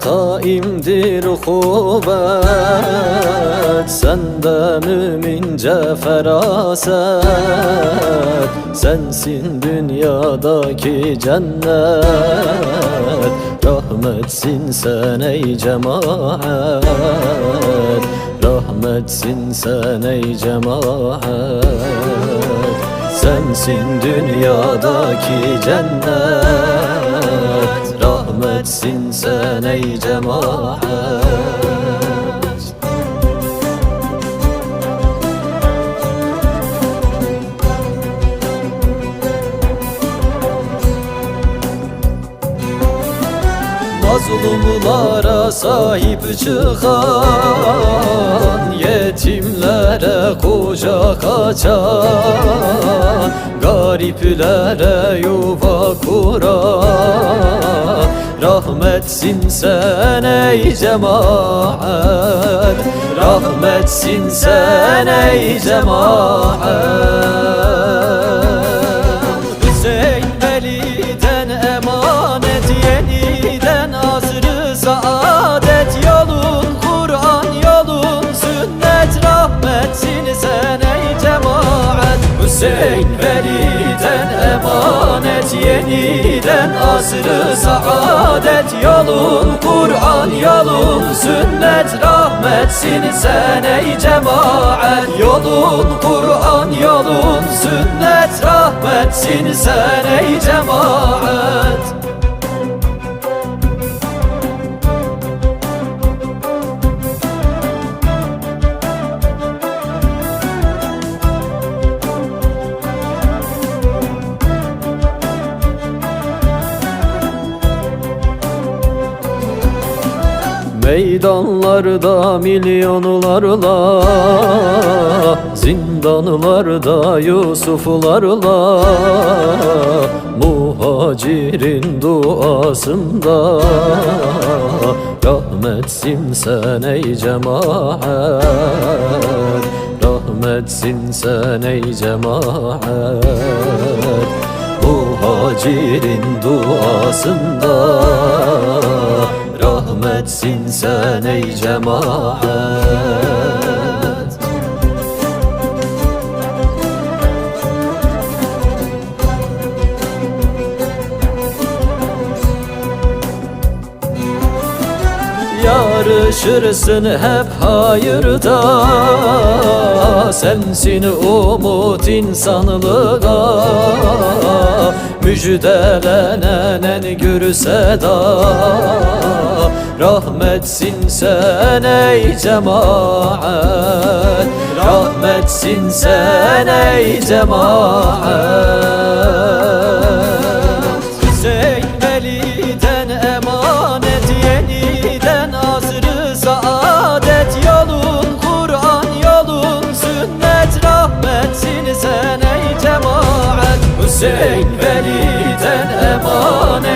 kaimdir kuvvet Sende mümince feraset. Sensin dünyadaki cennet Rahmetsin sen ey cemaat. Rahmetsin sen ey cemaat. Sensin dünyadaki cennet Rahmetsin sen ey cemaat. Mazlumlara sahip çıkan Yetimlere kucak açan Gariplere yuva kuran Rahmetsin sen ey cemaat. Rahmetsin sen ey cemaat. Hüseyin Veli'den emanet yeniden asrı saadet Yolun Kur'an yolun sünnet rahmetsin sen ey cemaat. Hüseyin Veli'den emanet yeniden asrı saadet Yolun Kur'an yolun sünnet rahmetsin sen ey cemaat Yolun Kur'an yolun sünnet rahmetsin sen ey cemaat Meydanlarda milyonlarla Zindanlarda Yusuflarla Muhacirin duasında. Rahmetsin sen ey cemaat Rahmetsin sen ey cemaat. Muhacirin duasında Rahmetsin sen ey cemaat. Yarışırsın hep hayırda Sensin umut insanlığa. Müjdelenen en gür seda Rahmetsin sen ey cemaat. Rahmetsin sen ey cemaat. Hüseyin Veli'den emanet yeniden asrı saadet. Yolun Kur'an yolun sünnet. Rahmetsin sen ey cemaat. Hüseyin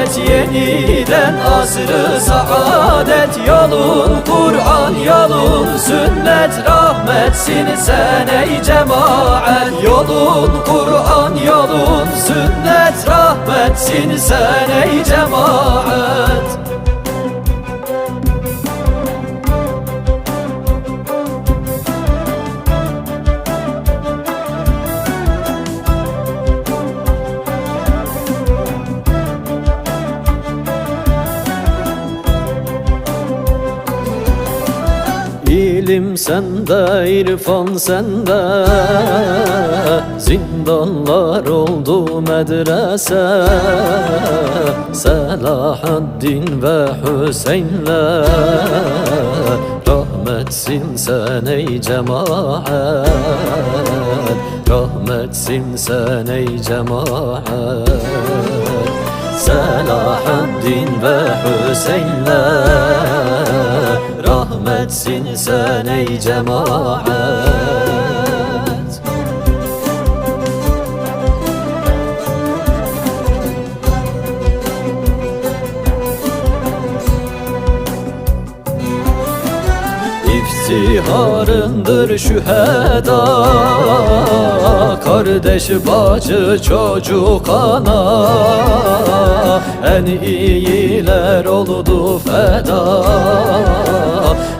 emanet yeniden asrı saadet Yolun Kur'an yolun sünnet rahmetsin sen ey cemaat Yolun Kur'an yolun sünnet rahmetsin sen ey cemaat İlim sende, irfan sende. Zindanlar oldu medrese. Selahaddin ve Hüseyin'le. Rahmetsin sen ey cemaat. Rahmetsin sen ey cemaat. Selahaddin ve Hüseyin'le Rahmetsin sen ey cemaat iftiharındır şüheda Kardeş bacı çocuk ana. En iyiler oldu feda.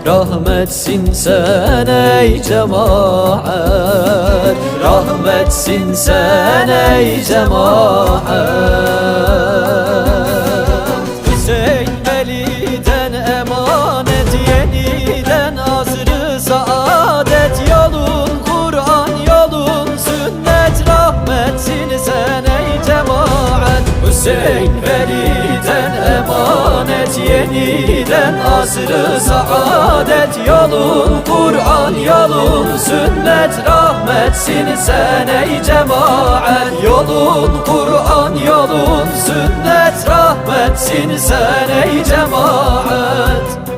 Rahmetsin sen ey cemaat. Rahmetsin sen ey cemaat Hüseyin Veli'den emanet yeniden asrı saadet Yolun Kur'an yolun sünnet rahmetsin sen ey cemaat Yolun Kur'an yolun sünnet rahmetsin sen ey cemaat